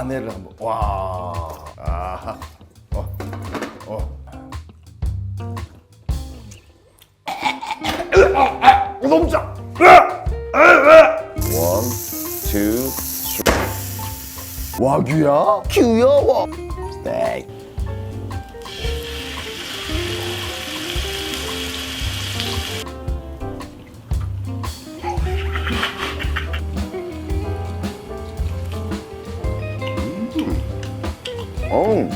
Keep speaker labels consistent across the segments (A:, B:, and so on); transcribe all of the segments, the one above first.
A: 마늘을 한번 와. 아. 어. 어. 어, 너무 짜. 원, 투, 쓰리. 와규야? 귀여워. 스테이크. 어우.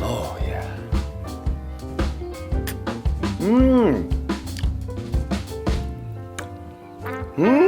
A: 오, 예. 음. 음.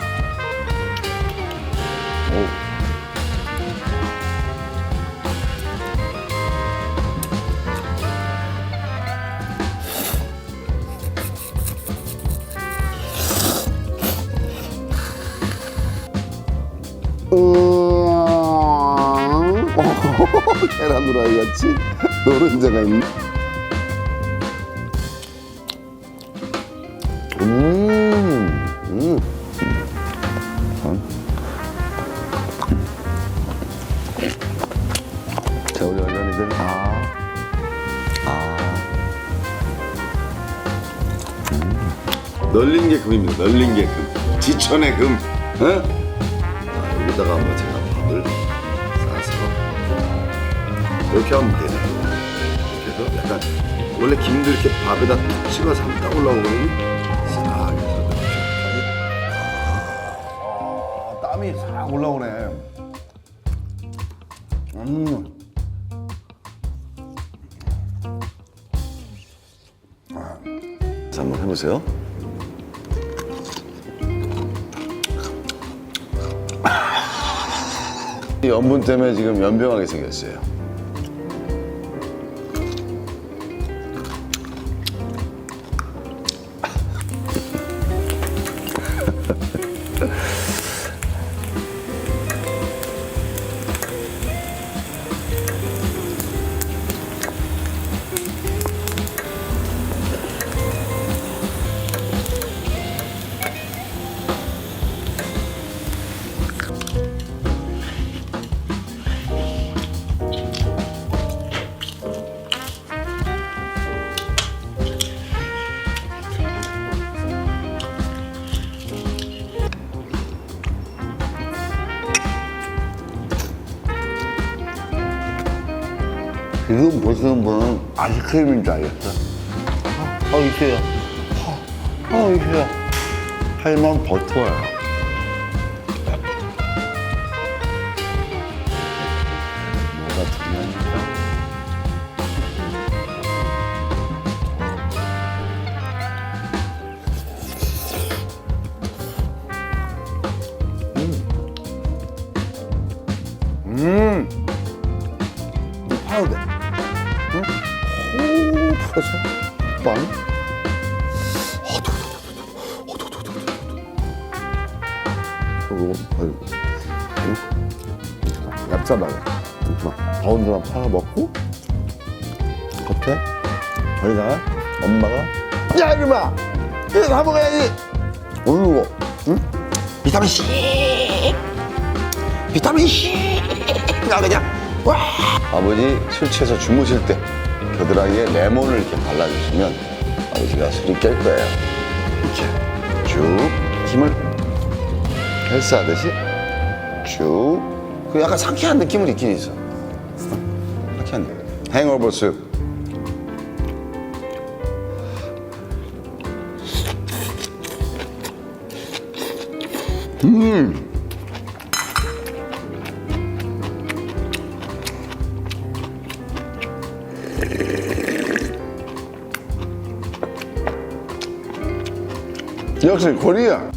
A: 계란 후라이 같이 노른자가 있네. 음. 음. 아. 아.
B: 널린 게 금입니다. 널린 게 금. 지천의 금. 어? 자, 여기다가 한번 제가 밥을 이렇게 하면 되네. 이렇게 해서 약간 원래 김도 이렇게 밥에다 툭 찍어서 한번 딱 올라오거든요. 싹 해서.
A: 아, 땀이 싹 올라오네. 음.
B: 자, 한번 해보세요. 이 염분 때문에 지금 연병하게 생겼어요.
A: 지금 보시는 분은 아이스크림인 줄 알겠어. 어, 있어요. 어, 어, 있어요. 하지만 버터예요. 뭐가 중요하니까. 음. 이 파우더. 그래서 빵. 아, 도도도도도. 어, 도도도도도. 그리고 아이고. 얍삽하게. 바운드랑 팔아 먹고 겉에 거기다가 엄마가 야 이놈아 이거 다 먹어야지 오르고 응? 비타민 C 비타민 C 나 그냥 와
B: 아버지 술 취해서 주무실 때 겨드랑이에 레몬을 이렇게 발라주시면 아버지가 술이 깰 거예요. 이렇게 쭉 힘을 헬스하듯이 쭉. 그 약간 상쾌한 느낌을 있긴 있어. 어, 상쾌한 느낌. 행오버 숲.
A: 역시 코리아